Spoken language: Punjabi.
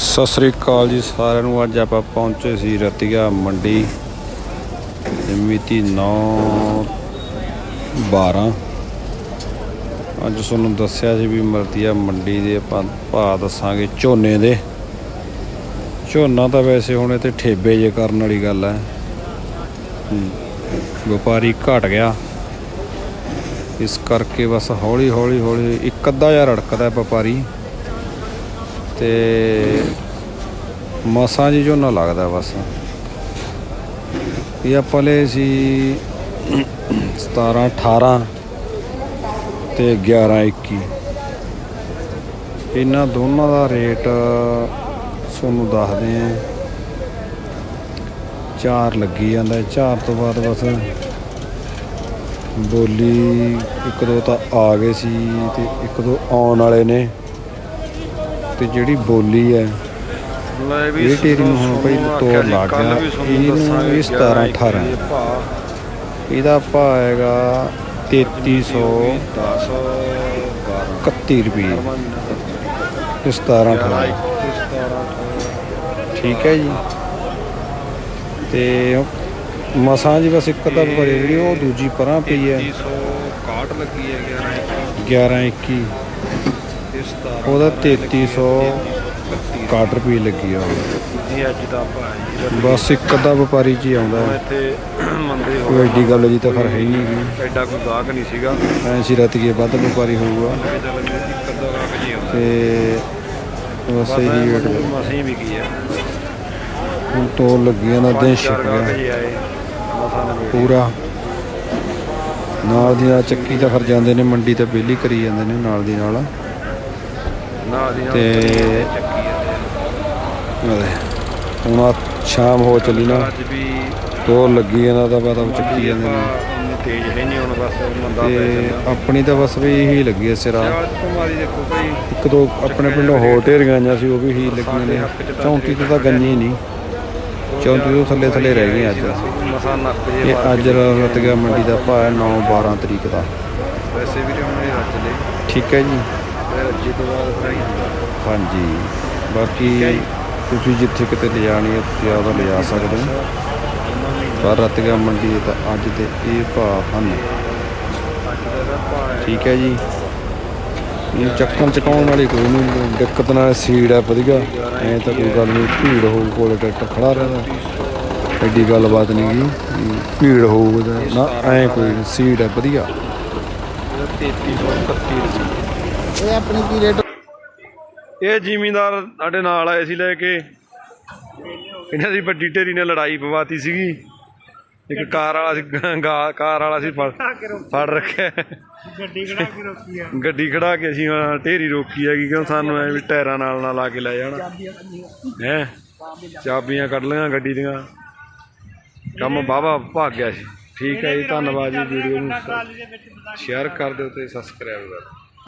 ਸਤਿ ਸ੍ਰੀ ਅਕਾਲ ਜੀ ਸਾਰਿਆਂ ਨੂੰ। ਅੱਜ ਆਪਾਂ ਪਹੁੰਚੇ ਸੀ ਰਤੀਆ ਮੰਡੀ ਤੇ ਮਿਤੀ 9 12 ਅੱਜ ਤੁਹਾਨੂੰ ਦੱਸਿਆ ਸੀ ਵੀ ਮਰਤੀਆ ਮੰਡੀ ਦੇ ਆਪਾਂ ਭਾਅ ਦੱਸਾਂਗੇ ਝੋਨੇ ਦੇ। ਝੋਨਾ ਤਾਂ ਵੈਸੇ ਹੁਣ ਇਹ ਤੇ ਠੇਬੇ ਜੇ ਕਰਨ ਵਾਲੀ ਗੱਲ ਹੈ। ਵਪਾਰੀ ਘਟ ਗਿਆ। ਇਸ ਕਰਕੇ ਬਸ ਹੌਲੀ ਹੌਲੀ ਹੌਲੀ ਇੱਕ ਅੱਧਾ ਜਿਹਾ ਰੜਕਦਾ ਵਪਾਰੀ। ਤੇ ਮਸਾਂ ਜੀ ਝੋਨਾ ਲੱਗਦਾ ਬਸ। ਇਹ ਆਪਾਂ ਲਏ ਸੀ 17 18 ਤੇ 11 21 ਇਹਨਾਂ ਦੋਨਾਂ ਦਾ ਰੇਟ ਤੁਹਾਨੂੰ ਦੱਸਦੇ ਆ ਚਾਰ ਲੱਗੀ ਜਾਂਦਾ, ਚਾਰ ਤੋਂ ਬਾਅਦ ਬਸ ਬੋਲੀ ਇੱਕ ਦੋ ਤਾਂ ਆ ਗਏ ਸੀ ਤੇ ਇੱਕ ਦੋ ਆਉਣ ਵਾਲੇ ਨੇ। ਤੇ ਜਿਹੜੀ ਬੋਲੀ ਹੈ ਲੈ ਇਹ ਨੂੰ ਹੁਣ ਭਾਈ ਤੋੜ ਲੱਗ ਗਿਆ। ਇਹਨੂੰ ਇਹ 17 18 ਇਹਦਾ ਭਾਅ ਹੈਗਾ 3300 10 31 ਰੁਪਏ। ਇਹ 17 18 ਠੀਕ ਹੈ ਜੀ। ਤੇ ਮਸਾਂ ਜੀ ਬਸ ਇੱਕ ਤਾਂ ਭਰੇ ਜਿਹੜੀ ਉਹ ਦੂਜੀ ਪਰਾਂ ਪਈ ਹੈ। 361 ਲੱਗੀ ਹੈ 11 21 ਇਸ ਦਾ ਉਹਦਾ 3300 61 ਰੁਪਏ ਲੱਗੀ ਆ ਉਹ। ਇਹ ਅੱਜ ਦਾ ਭਾਅ ਜੀ ਬਸ ਇੱਕ ਅੱਧਾ ਵਪਾਰੀ ਹੀ ਆਉਂਦਾ ਹੈ। ਇੱਥੇ ਮੰਦੇ ਹੋ ਐਡੀ ਗੱਲ ਜੀ ਤਾਂ ਫਿਰ ਹੈ ਹੀ ਨਹੀਂ ਐਡਾ ਕੋਈ ਗਾਹਕ ਨਹੀਂ ਸੀਗਾ। ਐਂ ਸੀ ਰਤੀਏ ਵੱਧ ਵਪਾਰੀ ਹੋਊਗਾ। ਜੀ ਤੇ ਬਸ ਇਹੀ ਰੇਟ। ਮਸੀਂ ਵੀ ਕੀ ਹੈ ਹੁਣ ਤੋਲ ਲੱਗੀਆਂ ਦਾ ਦਿਨ ਛਿਪ ਗਿਆ ਜੀ ਨੇ ਪੂਰਾ। ਨਾਲ ਦੀ ਨਾਲ ਚੱਕੀ ਤਾਂ ਫਿਰ ਜਾਂਦੇ ਨੇ ਮੰਡੀ ਤੇ ਬੇਲੀ ਕਰੀ ਜਾਂਦੇ ਨੇ ਨਾਲ ਨਾ ਦੀ ਨਾਲ। ਤੇ- ਹੁਣ ਸ਼ਾਮ ਹੋ ਚੱਲੀ ਨਾ। ਤੋਲ ਲੱਗੀ ਇਹਨਾਂ ਦਾ ਪਤਾ ਚੱਕੀ ਜਾਂਦੇ ਨੇ। ਤੇਜ਼ ਹੈ ਨਹੀਂ ਹੁਣ ਬਸ ਮੰਦਾ ਪੈ ਤੇ ਜਾਂਦਾ। ਆਪਣੀ ਤਾਂ ਬਸ ਵੀ ਇਹੀ ਲੱਗੀ ਹੈ ਸਿਰਾ। ਅੱਜ ਕੁਮਾਰੀ ਦੇਖੋ ਭਾਈ। ਇੱਕ ਦੋ ਆਪਣੇ ਪਿੰਡੋਂ ਹੋਰ ਢੇਰੀਆਂ ਆਈਆਂ ਸੀ ਉਹ ਵੀ ਹੀ ਲੱਗੀਆਂ ਨੇ। ਚੌਂਤੀ ਤੋਂ ਤਾਂ ਗੰਨੀ ਨਹੀਂ। ਚੌਂਤੀ ਤੋਂ ਥੱਲੇ ਥੱਲੇ ਰਹਿ ਗਏ ਅੱਜ। ਮਸਾਂ ਨੱਕ ਜੇ ਇਹ ਅੱਜ ਰਤ ਗਿਆ ਮੰਡੀ ਦਾ ਭਾਅ ਹੈ 9 12 ਤਰੀਕ ਦਾ। ਵੈਸੇ ਵੀ ਹੁਣ ਇਹ ਰੱਜ ਲੈ ਠੀਕ ਹੈ ਜੀ। ਇਹ ਰੱਜੇ ਤੋਂ ਬਾਅਦ ਫਿਰ ਹੀ। ਹੁੰਦਾ ਹਾਂਜੀ। ਬਾਕੀ ਤੁਸੀਂ ਜਿੱਥੇ ਕਿਤੇ ਲਿਜਾਣੀ ਹੈ ਤੁਸੀਂ ਆਪਦਾ ਲਿਜਾ ਸਕਦੇ ਹੋ। ਪਰ ਰਤ ਗਿਆ ਮੰਡੀ ਦੇ ਤਾਂ ਅੱਜ ਦੇ ਇਹ ਭਾਅ ਹਨ। ਠੀਕ ਹੈ ਜੀ। ਇਹ ਚੱਕਣ ਚਕਾਉਣ ਵਾਲੀ ਕੋਈ ਨਹੀਂ ਦਿੱਕਤ ਨਾਲ ਸੀੜ ਹੈ ਵਧੀਆ। ਐ ਤਾਂ ਕੋਈ ਗੱਲ ਨਹੀਂ ਭੀੜ ਹੋਊ ਕੋਲ ਟਰੈਕਟਰ ਖੜਾ ਰਹਿੰਦਾ। ਐਡੀ ਗੱਲਬਾਤ ਨਹੀਂ ਗੀ ਭੀੜ ਹੋਊਗਾ ਨਾ ਐ ਕੋਈ ਨੀ, ਸੀੜ ਹੈ ਵਧੀਆ। 3331 ਰੁਪਏ। ਇਹ ਆਪਣੀ ਕੀ ਰੇਟ? ਇਹ ਜ਼ਿਮੀਂਦਾਰ ਸਾਡੇ ਨਾਲ ਆਏ ਸੀ ਲੈ ਕੇ। ਇਹਨਾਂ ਦੀ ਵੱਡੀ ਢੇਰੀ ਨੇ ਲੜਾਈ ਪਵਾਤੀ ਸੀਗੀ। ਇੱਕ ਕਾਰ ਵਾਲਾ ਸੀ ਗ- ਕਾਰ ਵਾਲਾ ਸੀ ਫੜ ਫੜ ਰੱਖਿਆ। ਗੱਡੀ ਖੜਾ ਕੇ ਰੋਕੀ ਆ। ਗੱਡੀ ਖੜਾ ਕੇ ਅਸੀਂ ਹਾਂ ਢੇਰੀ ਰੋਕੀ ਹੈਗੀ ਕਿਉਂ ਸਾਨੂੰ ਐ ਵੀ ਟਾਇਰਾਂ ਨਾਲ ਨਾ ਲਾ ਕੇ ਲੈ ਜਾਣਾ। ਹੈ? ਚਾਬੀਆਂ ਕੱਢ ਲਈਆਂ ਗੱਡੀ ਦੀਆਂ। ਕੰਮ ਬਾਬਾ ਭਾਗ ਗਿਆ ਸੀ। ਠੀਕ ਹੈ ਜੀ ਧੰਨਵਾਦ ਜੀ ਵੀਡੀਓ ਨੂੰ। ਸ਼ੇਅਰ ਕਰ ਦਿਓ ਤੇ ਸਬਸਕ੍ਰਾਈਬ ਕਰ ਦਿਓ।